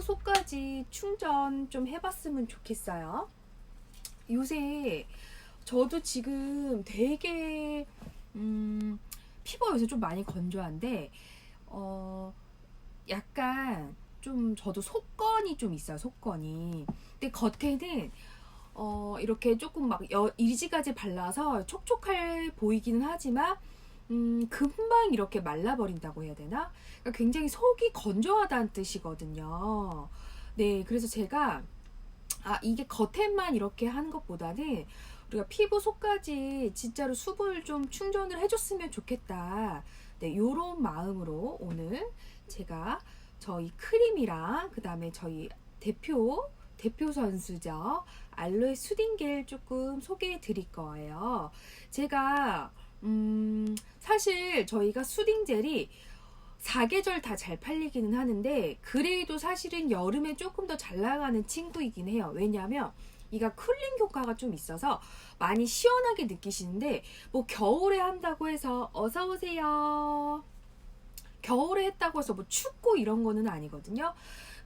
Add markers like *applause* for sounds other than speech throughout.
속까지 충전 좀 해봤으면 좋겠어요. 요새 저도 지금 되게 음, 피부가 요새 좀 많이 건조한데 어 약간 좀 저도 속건이 좀 있어요. 속건이. 근데 겉에는 어 이렇게 조금 막 여, 일지까지 발라서 촉촉해 보이기는 하지만 음, 금방 이렇게 말라버린다고 해야 되나? 그러니까 굉장히 속이 건조하다는 뜻이거든요. 네, 그래서 제가 아, 이게 겉에만 이렇게 하는 것보다는 우리가 피부 속까지 진짜로 수분을 좀 충전을 해줬으면 좋겠다. 네, 요런 마음으로 오늘 제가 저희 크림이랑 그 다음에 저희 대표 대표 선수죠. 알로에 수딩 겔 조금 소개해 드릴 거예요. 제가 음, 사실 저희가 수딩 젤이 사계절 다 잘 팔리기는 하는데 그래도 사실은 여름에 조금 더 잘 나가는 친구이긴 해요. 왜냐하면 이가 쿨링 효과가 좀 있어서 많이 시원하게 느끼시는데 뭐 겨울에 한다고 해서 어서 오세요. 겨울에 했다고 해서 뭐 춥고 이런 거는 아니거든요.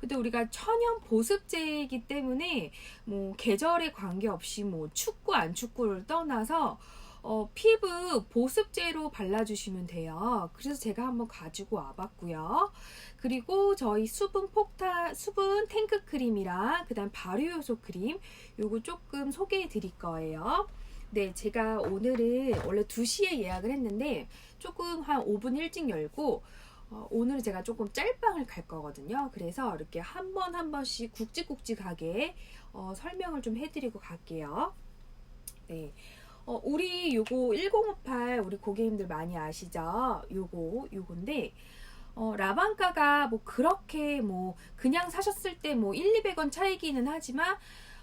근데 우리가 천연 보습제이기 때문에 뭐 계절에 관계없이 뭐 춥고 안 춥고를 떠나서 어, 피부 보습제로 발라주시면 돼요. 그래서 제가 한번 가지고 와봤고요. 그리고 저희 수분 폭탄, 수분 탱크 크림이랑 그다음 발효 요소 크림 요거 조금 소개해 드릴 거예요. 네, 제가 오늘은 원래 2시에 예약을 했는데 조금 한 5분 일찍 열고 어, 오늘 제가 조금 짤방을 갈 거거든요. 그래서 이렇게 한번한 번씩 굵직굵직하게 어, 설명을 좀 해드리고 갈게요. 네. 어, 우리 요거 1058 우리 고객님들 많이 아시죠? 요거 요건데 어, 라방가가 뭐 그렇게 뭐 그냥 사셨을 때 뭐 1, 200원 차이기는 하지만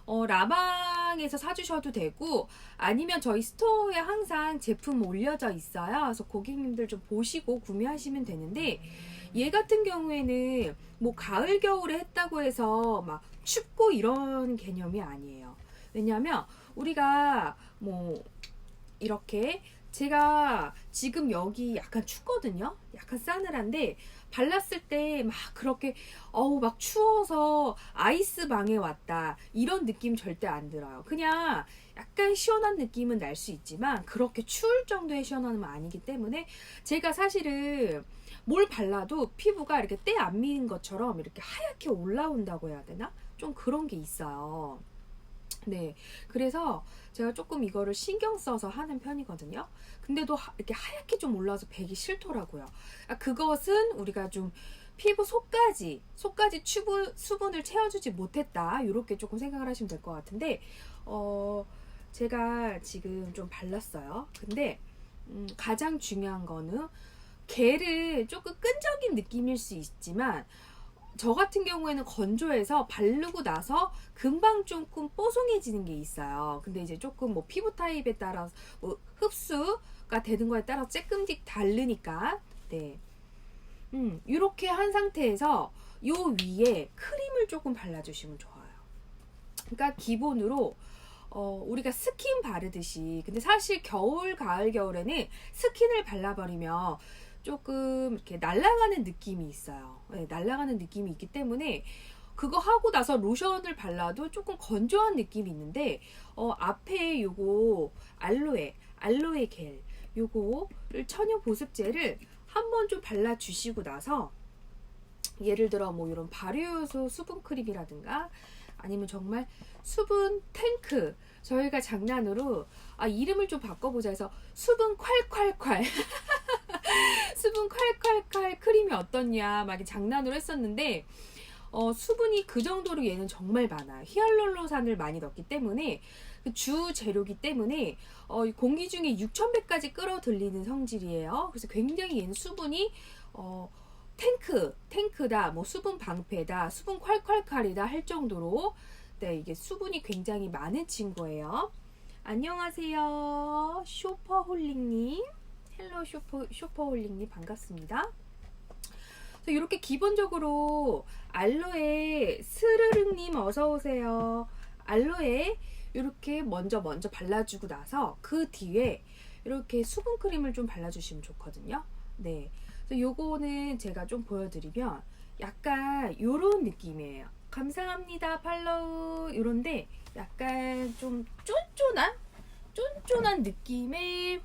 어, 라방에서 사주셔도 되고 아니면 저희 스토어에 항상 제품 올려져 있어요. 그래서 고객님들 좀 보시고 구매하시면 되는데 얘 같은 경우에는 뭐 가을 겨울에 했다고 해서 막 춥고 이런 개념이 아니에요. 왜냐하면 우리가 뭐 이렇게 제가 지금 여기 약간 춥거든요. 약간 싸늘한데 발랐을 때 막 그렇게 어우 막 추워서 아이스 방에 왔다 이런 느낌 절대 안 들어요. 그냥 약간 시원한 느낌은 날 수 있지만 그렇게 추울 정도의 시원함은 아니기 때문에 제가 사실은 뭘 발라도 피부가 이렇게 때 안 미는 것처럼 이렇게 하얗게 올라온다고 해야 되나? 좀 그런 게 있어요. 네. 그래서 제가 조금 이거를 신경 써서 하는 편이거든요. 근데도 하, 이렇게 하얗게 좀 올라와서 배기 싫더라고요. 아, 그것은 우리가 좀 피부 속까지, 속까지 추부, 수분을 채워주지 못했다. 이렇게 조금 생각을 하시면 될 것 같은데, 어, 제가 지금 좀 발랐어요. 근데, 음, 가장 중요한 거는, 개를 조금 끈적인 느낌일 수 있지만, 저 같은 경우에는 건조해서 바르고 나서 금방 조금 뽀송해지는 게 있어요. 근데 이제 조금 뭐 피부 타입에 따라서 뭐 흡수가 되는 거에 따라 조금씩 다르니까 네. 음, 이렇게 한 상태에서 요 위에 크림을 조금 발라주시면 좋아요. 그러니까 기본으로 어, 우리가 스킨 바르듯이 근데 사실 겨울, 가을, 겨울에는 스킨을 발라버리면 조금 이렇게 날아가는 느낌이 있어요. 네, 날아가는 느낌이 있기 때문에 그거 하고 나서 로션을 발라도 조금 건조한 느낌이 있는데 어, 앞에 요거 알로에 알로에 겔 요거를 천연 보습제를 한번 좀 발라 주시고 나서 예를 들어 뭐 이런 발효요소 수분 크림이라든가 아니면 정말 수분 탱크 저희가 장난으로 아 이름을 좀 바꿔보자 해서 수분 콸콸콸 *laughs* *laughs* 수분 콸콸콸 크림이 어떻냐 막 장난으로 했었는데 어, 수분이 그 정도로 얘는 정말 많아요. 히알루론산을 많이 넣기 때문에 그주 재료기 때문에 어, 공기 중에 6,000배까지 끌어들이는 성질이에요. 그래서 굉장히 얘는 수분이 어, 탱크, 탱크다, 뭐 수분 방패다, 수분 콸콸콸이다 할 정도로 네, 이게 수분이 굉장히 많은 친구예요. 안녕하세요. 쇼퍼홀릭님. 헬로 쇼퍼, 쇼퍼홀릭님 반갑습니다. 이렇게 기본적으로 알로에 스르륵님 어서 오세요. 알로에 이렇게 먼저 먼저 발라주고 나서 그 뒤에 이렇게 수분 크림을 좀 발라주시면 좋거든요. 네. 그래서 요거는 제가 좀 보여드리면 약간 요런 느낌이에요. 감사합니다 팔로우 요런데 약간 좀 쫀쫀한 쫀쫀한 느낌의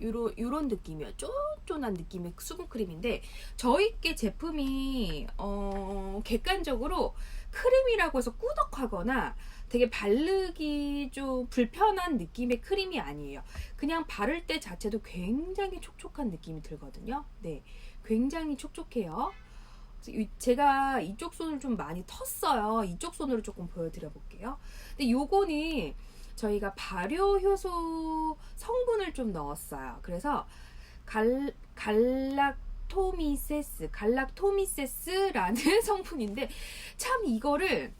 요런 요런 느낌이에요. 쫀쫀한 느낌의 수분 크림인데 저희께 제품이 어 객관적으로 크림이라고 해서 꾸덕하거나 되게 바르기 좀 불편한 느낌의 크림이 아니에요. 그냥 바를 때 자체도 굉장히 촉촉한 느낌이 들거든요. 네, 굉장히 촉촉해요. 제가 이쪽 손을 좀 많이 텄어요. 이쪽 손으로 조금 보여드려 볼게요. 근데 요거는 저희가 발효 효소 성분을 좀 넣었어요. 그래서 갈, 갈락토미세스, 갈락토미세스라는 *laughs* 성분인데 참 이거를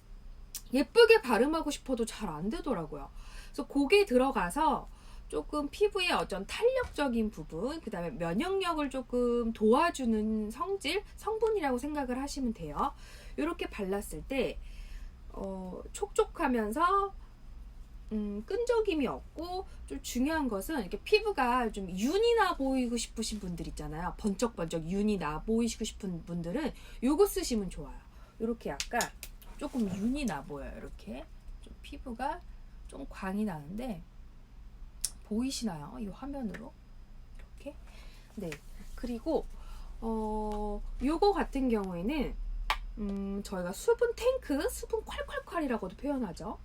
예쁘게 발음하고 싶어도 잘 안 되더라고요. 그래서 고게 들어가서 조금 피부의 어떤 탄력적인 부분, 그 다음에 면역력을 조금 도와주는 성질, 성분이라고 생각을 하시면 돼요. 이렇게 발랐을 때, 어, 촉촉하면서, 음, 끈적임이 없고, 좀 중요한 것은 이렇게 피부가 좀 윤이 나 보이고 싶으신 분들 있잖아요. 번쩍번쩍 윤이 나 보이시고 싶은 분들은 요거 쓰시면 좋아요. 이렇게 약간 조금 윤이 나 보여요. 이렇게. 좀 피부가 좀 광이 나는데, 보이시나요? 이 화면으로 이렇게 네 그리고 어 요거 같은 경우에는 음 저희가 수분 탱크 수분 콸콸콸이라고도 표현하죠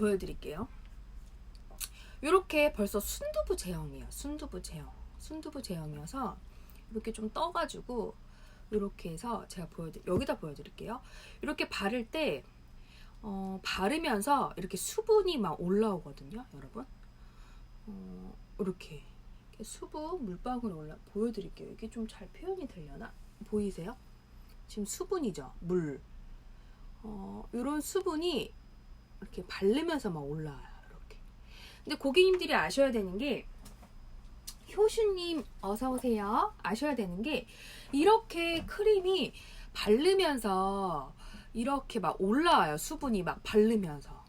보여드릴게요 이렇게 벌써 순두부 제형이에요 순두부 제형 순두부 제형이어서 이렇게 좀 떠가지고 이렇게 해서 제가 보여드 여기다 보여드릴게요 이렇게 바를 때 어, 바르면서 이렇게 수분이 막 올라오거든요, 여러분. 어, 이렇게, 이렇게 수분 물방울이 올라 보여드릴게요. 이게 좀 잘 표현이 되려나? 보이세요? 지금 수분이죠, 물. 어, 이런 수분이 이렇게 바르면서 막 올라와요, 이렇게. 근데 고객님들이 아셔야 되는 게 효슈님 어서 오세요. 아셔야 되는 게 이렇게 크림이 바르면서 이렇게 막 올라와요. 수분이 막 바르면서.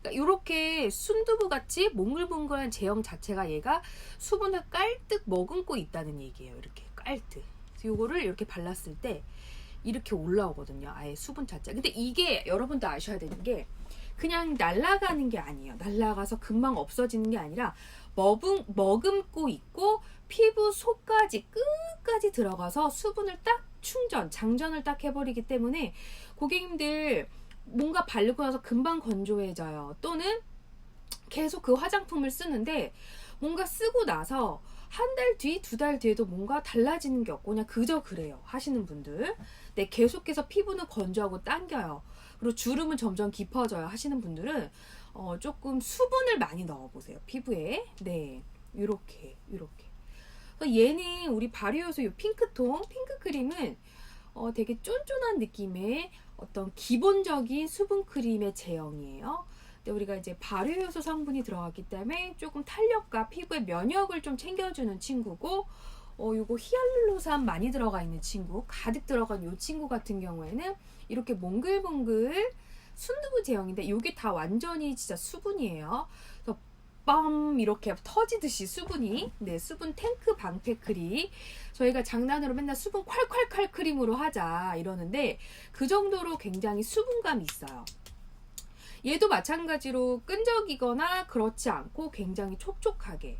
그러니까 이렇게 순두부 같이 몽글몽글한 제형 자체가 얘가 수분을 깔뜩 머금고 있다는 얘기예요. 이렇게 깔뜩. 요거를 이렇게 발랐을 때 이렇게 올라오거든요. 아예 수분 자체. 근데 이게 여러분도 아셔야 되는 게 그냥 날아가는 게 아니에요. 날아가서 금방 없어지는 게 아니라 머금, 머금고 있고 피부 속까지 끝까지 들어가서 수분을 딱 충전, 장전을 딱 해버리기 때문에 고객님들 뭔가 바르고 나서 금방 건조해져요. 또는 계속 그 화장품을 쓰는데 뭔가 쓰고 나서 한 달 뒤, 두 달 뒤에도 뭔가 달라지는 게 없고 그냥 그저 그래요. 하시는 분들. 네, 계속해서 피부는 건조하고 당겨요. 그리고 주름은 점점 깊어져요. 하시는 분들은 어, 조금 수분을 많이 넣어보세요. 피부에. 네, 요렇게. 그러니까 얘는 우리 발효효소 이 핑크톤, 핑크 크림은 어, 되게 쫀쫀한 느낌의 어떤 기본적인 수분 크림의 제형이에요. 근데 우리가 이제 발효효소 성분이 들어갔기 때문에 조금 탄력과 피부의 면역을 좀 챙겨주는 친구고, 어, 요거 히알루로산 많이 들어가 있는 친구, 가득 들어간 요 친구 같은 경우에는 이렇게 몽글몽글 순두부 제형인데 요게 다 완전히 진짜 수분이에요. 그래서 빰 이렇게 터지듯이 수분이 네 수분 탱크 방패 크림 저희가 장난으로 맨날 수분 콸콸콸 크림으로 하자 이러는데 그 정도로 굉장히 수분감이 있어요. 얘도 마찬가지로 끈적이거나 그렇지 않고 굉장히 촉촉하게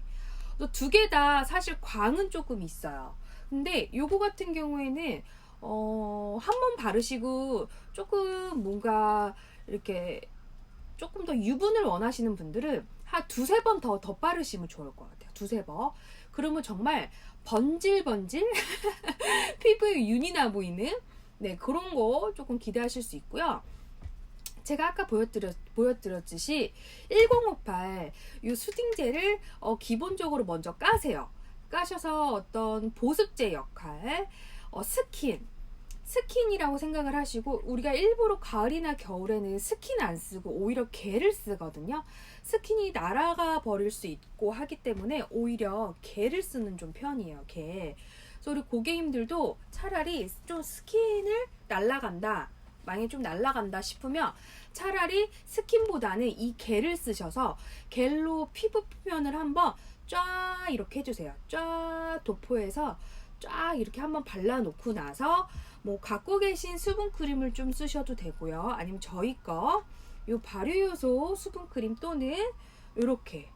두 개 다 사실 광은 조금 있어요. 근데 요거 같은 경우에는 어, 한 번 바르시고 조금 뭔가 이렇게 조금 더 유분을 원하시는 분들은 한 두세 번더더 바르시면 좋을 것 같아요. 두세 번. 그러면 정말 번질번질 *laughs* 피부에 윤이 나 보이는 네 그런 거 조금 기대하실 수 있고요. 제가 아까 보여드렸, 보여드렸듯이 1058 이 수딩젤을 어, 기본적으로 먼저 까세요. 까셔서 어떤 보습제 역할, 어, 스킨, 스킨이라고 생각을 하시고 우리가 일부러 가을이나 겨울에는 스킨 안 쓰고 오히려 게를 쓰거든요. 스킨이 날아가 버릴 수 있고 하기 때문에 오히려 게를 쓰는 좀 편이에요. 게. 그래서 우리 고객님들도 차라리 좀 스킨을 날라간다. 만약에 좀 날라간다 싶으면 차라리 스킨보다는 이 겔을 쓰셔서 겔로 피부 표면을 한번 쫙 이렇게 해주세요. 쫙 도포해서 쫙 이렇게 한번 발라놓고 나서 뭐 갖고 계신 수분 크림을 좀 쓰셔도 되고요. 아니면 저희 거 요 발효 요소 수분 크림 또는 이렇게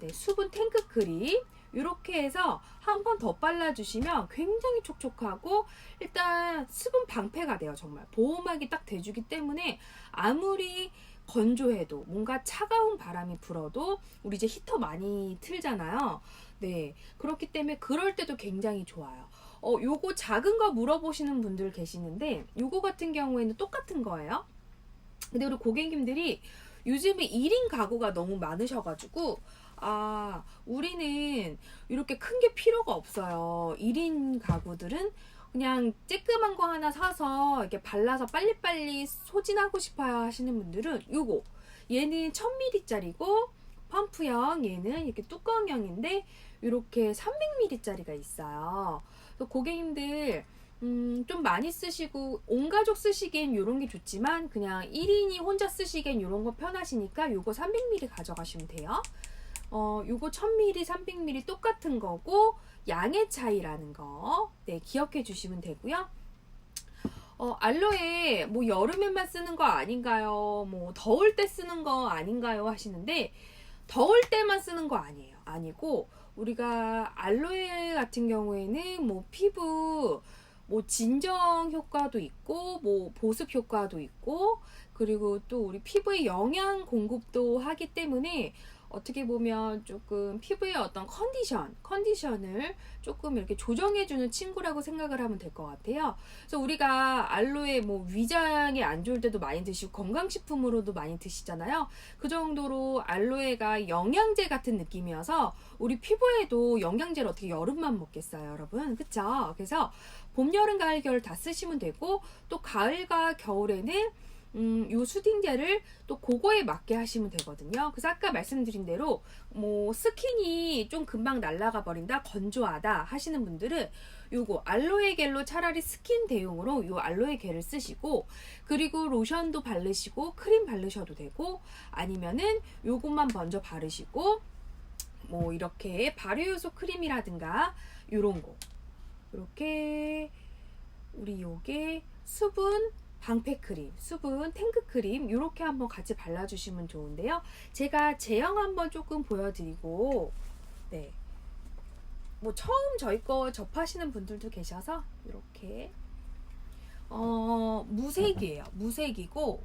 네, 수분 탱크 크림 이렇게 해서 한 번 더 발라주시면 굉장히 촉촉하고 일단 수분 방패가 돼요 정말. 보호막이 딱 돼주기 때문에 아무리 건조해도 뭔가 차가운 바람이 불어도 우리 이제 히터 많이 틀잖아요. 네 그렇기 때문에 그럴 때도 굉장히 좋아요. 어 요거 작은 거 물어보시는 분들 계시는데 요거 같은 경우에는 똑같은 거예요. 근데 우리 고객님들이 요즘에 1인 가구가 너무 많으셔가지고 아, 우리는 이렇게 큰 게 필요가 없어요. 1인 가구들은 그냥 쬐끄만 거 하나 사서 이렇게 발라서 빨리빨리 소진하고 싶어요 하시는 분들은 요거. 얘는 1000ml짜리고 펌프형 얘는 이렇게 뚜껑형인데 이렇게 300ml짜리가 있어요. 그래서 고객님들 음, 좀 많이 쓰시고 온 가족 쓰시기엔 요런 게 좋지만 그냥 1인이 혼자 쓰시기엔 요런 거 편하시니까 요거 300ml 가져가시면 돼요. 어, 요거 1000ml, 300ml 똑같은 거고 양의 차이라는 거 네, 기억해 주시면 되고요. 어, 알로에 뭐 여름에만 쓰는 거 아닌가요? 뭐 더울 때 쓰는 거 아닌가요? 하시는데 더울 때만 쓰는 거 아니에요. 아니고 우리가 알로에 같은 경우에는 뭐 피부 뭐 진정 효과도 있고 뭐 보습 효과도 있고 그리고 또 우리 피부에 영양 공급도 하기 때문에 어떻게 보면 조금 피부의 어떤 컨디션, 컨디션을 조금 이렇게 조정해주는 친구라고 생각을 하면 될 것 같아요. 그래서 우리가 알로에 뭐 위장이 안 좋을 때도 많이 드시고 건강식품으로도 많이 드시잖아요. 그 정도로 알로에가 영양제 같은 느낌이어서 우리 피부에도 영양제를 어떻게 여름만 먹겠어요, 여러분? 그쵸? 그래서 봄, 여름, 가을, 겨울 다 쓰시면 되고 또 가을과 겨울에는 음, 요 수딩젤을 또 그거에 맞게 하시면 되거든요. 그래서 아까 말씀드린 대로 뭐 스킨이 좀 금방 날아가 버린다, 건조하다 하시는 분들은 요거 알로에 겔로 차라리 스킨 대용으로 요 알로에 겔을 쓰시고 그리고 로션도 바르시고 크림 바르셔도 되고 아니면은 요것만 먼저 바르시고 뭐 이렇게 발효 요소 크림이라든가 요런 거 이렇게 우리 요게 수분 방패 크림, 수분 탱크 크림 이렇게 한번 같이 발라주시면 좋은데요. 제가 제형 한번 조금 보여드리고 네. 뭐 처음 저희 거 접하시는 분들도 계셔서 이렇게 어 무색이에요. 무색이고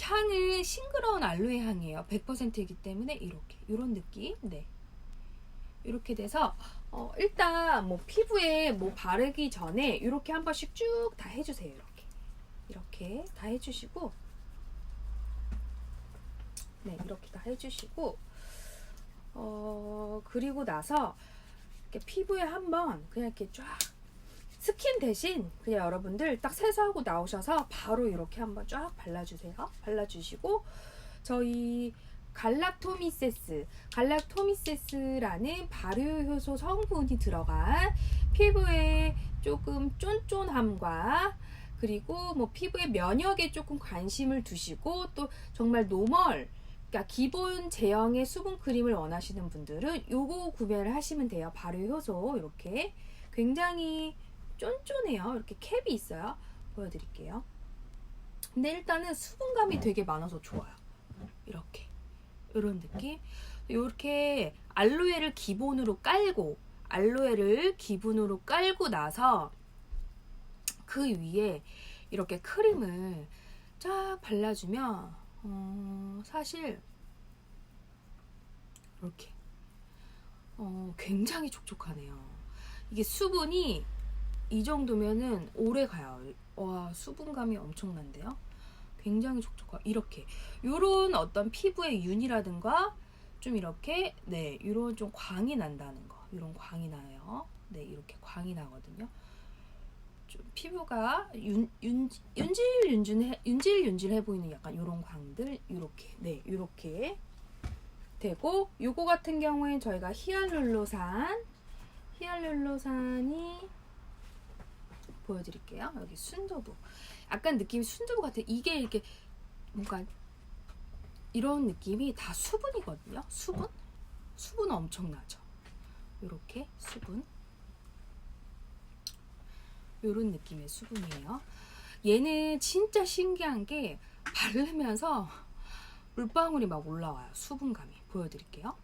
향은 싱그러운 알로에 향이에요. 100%이기 때문에 이렇게 이런 느낌. 네. 이렇게 돼서 어, 일단 뭐 피부에 뭐 바르기 전에 이렇게 한 번씩 쭉 다 해주세요. 이렇게 이렇게 다 해주시고 네 이렇게 다 해주시고 어 그리고 나서 피부에 한번 그냥 이렇게 쫙 스킨 대신 그냥 여러분들 딱 세수하고 나오셔서 바로 이렇게 한번 쫙 발라주세요. 발라주시고 저희 갈락토미세스, 갈락토미세스라는 발효 효소 성분이 들어간 피부에 조금 쫀쫀함과 그리고 뭐 피부의 면역에 조금 관심을 두시고 또 정말 노멀 그러니까 기본 제형의 수분 크림을 원하시는 분들은 요거 구매를 하시면 돼요. 발효 효소 이렇게 굉장히 쫀쫀해요. 이렇게 캡이 있어요. 보여드릴게요. 근데 일단은 수분감이 되게 많아서 좋아요. 이렇게. 이런 느낌. 이렇게 알로에를 기본으로 깔고 알로에를 기본으로 깔고 나서 그 위에 이렇게 크림을 쫙 발라주면 어, 사실 이렇게 어, 굉장히 촉촉하네요. 이게 수분이 이 정도면은 오래 가요. 와 수분감이 엄청난데요. 굉장히 촉촉하고 이렇게. 요런 어떤 피부의 윤이라든가 좀 이렇게 네 요런 좀 광이 난다는 거. 요런 광이 나요. 네 이렇게 광이 나거든요. 좀 피부가 윤, 윤, 윤질 윤질 윤질해 보이는 약간 요런 광들 요렇게. 네 요렇게 되고 요거 같은 경우엔 저희가 히알룰로산 히알룰로산이 보여드릴게요. 여기 순두부 약간 느낌이 순두부 같아. 이게 이렇게 뭔가 이런 느낌이 다 수분이거든요. 수분? 수분 엄청나죠. 이렇게 수분. 요런 느낌의 수분이에요. 얘는 진짜 신기한 게 바르면서 물방울이 막 올라와요. 수분감이. 보여드릴게요.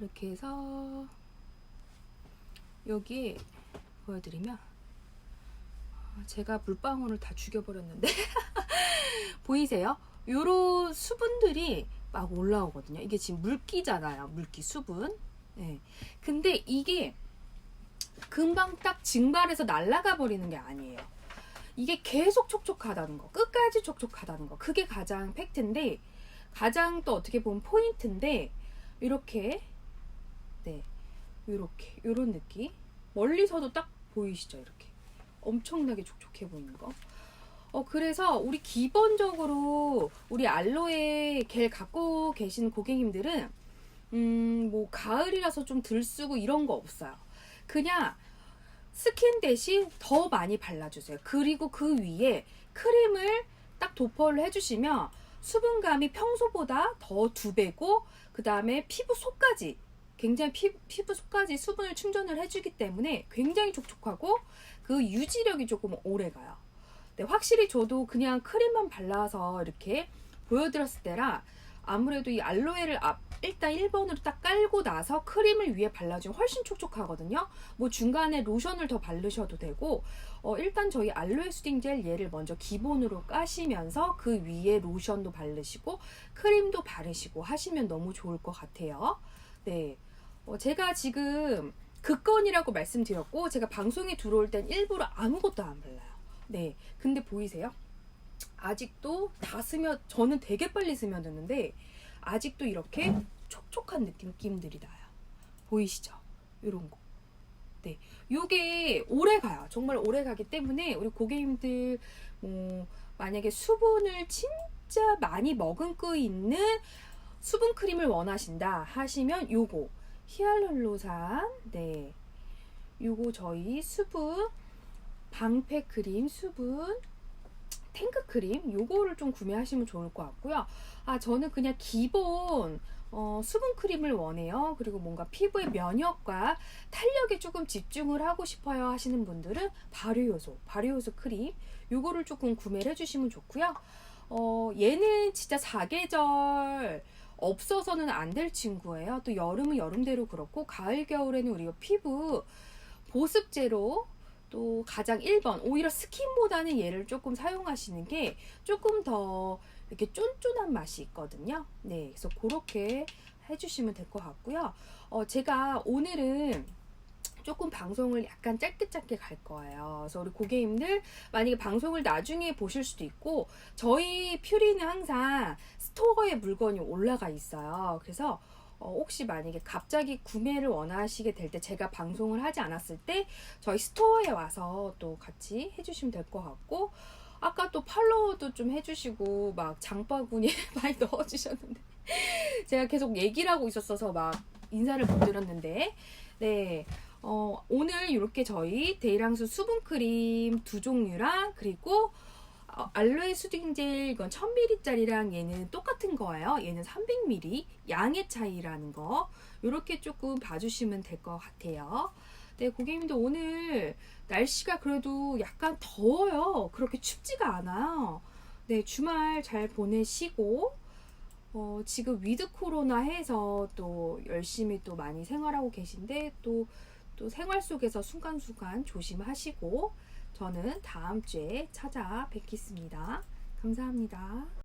이렇게 해서 여기에 보여드리면 어, 제가 물방울을 다 죽여버렸는데 *laughs* 보이세요? 요런 수분들이 막 올라오거든요. 이게 지금 물기잖아요. 물기 수분. 네. 근데 이게 금방 딱 증발해서 날아가 버리는 게 아니에요. 이게 계속 촉촉하다는 거, 끝까지 촉촉하다는 거, 그게 가장 팩트인데, 가장 또 어떻게 보면 포인트인데, 이렇게, 네, 이렇게, 이런 느낌. 멀리서도 딱 보이시죠? 이렇게. 엄청나게 촉촉해 보이는 거. 어, 그래서 우리 기본적으로 우리 알로에 겔 갖고 계신 고객님들은, 음, 뭐, 가을이라서 좀 덜 쓰고 이런 거 없어요. 그냥 스킨 대신 더 많이 발라주세요. 그리고 그 위에 크림을 딱 도포를 해주시면 수분감이 평소보다 더 두 배고 그 다음에 피부 속까지 굉장히 피, 피부 속까지 수분을 충전을 해주기 때문에 굉장히 촉촉하고 그 유지력이 조금 오래 가요. 네, 확실히 저도 그냥 크림만 발라서 이렇게 보여드렸을 때라 아무래도 이 알로에를 앞, 일단 1번으로 딱 깔고 나서 크림을 위에 발라주면 훨씬 촉촉하거든요. 뭐 중간에 로션을 더 바르셔도 되고, 어, 일단 저희 알로에 수딩 젤 얘를 먼저 기본으로 까시면서 그 위에 로션도 바르시고, 크림도 바르시고 하시면 너무 좋을 것 같아요. 네. 어, 제가 지금 극건이라고 말씀드렸고, 제가 방송에 들어올 땐 일부러 아무것도 안 발라요. 네. 근데 보이세요? 아직도 다 스며 저는 되게 빨리 스며드는데 아직도 이렇게 촉촉한 느낌들이 나요. 보이시죠? 이런 거. 네, 요게 오래 가요. 정말 오래 가기 때문에 우리 고객님들 뭐 만약에 수분을 진짜 많이 머금고 있는 수분 크림을 원하신다 하시면 요거 히알룰로산 네 요거 저희 수분 방패 크림 수분 탱크 크림 요거를 좀 구매하시면 좋을 것 같고요. 아 저는 그냥 기본 어, 수분 크림을 원해요. 그리고 뭔가 피부의 면역과 탄력에 조금 집중을 하고 싶어요 하시는 분들은 발효 요소, 발효 요소 크림 요거를 조금 구매를 해주시면 좋고요. 어, 얘는 진짜 사계절 없어서는 안 될 친구예요. 또 여름은 여름대로 그렇고 가을 겨울에는 우리가 피부 보습제로 또 가장 1번 오히려 스킨보다는 얘를 조금 사용하시는 게 조금 더 이렇게 쫀쫀한 맛이 있거든요. 네, 그래서 그렇게 해주시면 될 것 같고요. 어, 제가 오늘은 조금 방송을 약간 짧게 짧게 갈 거예요. 그래서 우리 고객님들 만약에 방송을 나중에 보실 수도 있고 저희 퓨리는 항상 스토어에 물건이 올라가 있어요. 그래서 어, 혹시 만약에 갑자기 구매를 원하시게 될 때 제가 방송을 하지 않았을 때 저희 스토어에 와서 또 같이 해주시면 될 것 같고 아까 또 팔로우도 좀 해주시고 막 장바구니에 *laughs* 많이 넣어주셨는데 제가 계속 얘기를 하고 있었어서 막 인사를 못 드렸는데 네 어, 오늘 이렇게 저희 데이랑수 수분크림 두 종류랑 그리고 어, 알로에 수딩 젤 이건 1000ml짜리랑 얘는 똑같은 거예요. 얘는 300ml 양의 차이라는 거 이렇게 조금 봐주시면 될 것 같아요. 네 고객님들 오늘 날씨가 그래도 약간 더워요. 그렇게 춥지가 않아요. 네 주말 잘 보내시고 어, 지금 위드 코로나 해서 또 열심히 또 많이 생활하고 계신데 또, 또 생활 속에서 순간순간 조심하시고 저는 다음 주에 찾아뵙겠습니다. 감사합니다.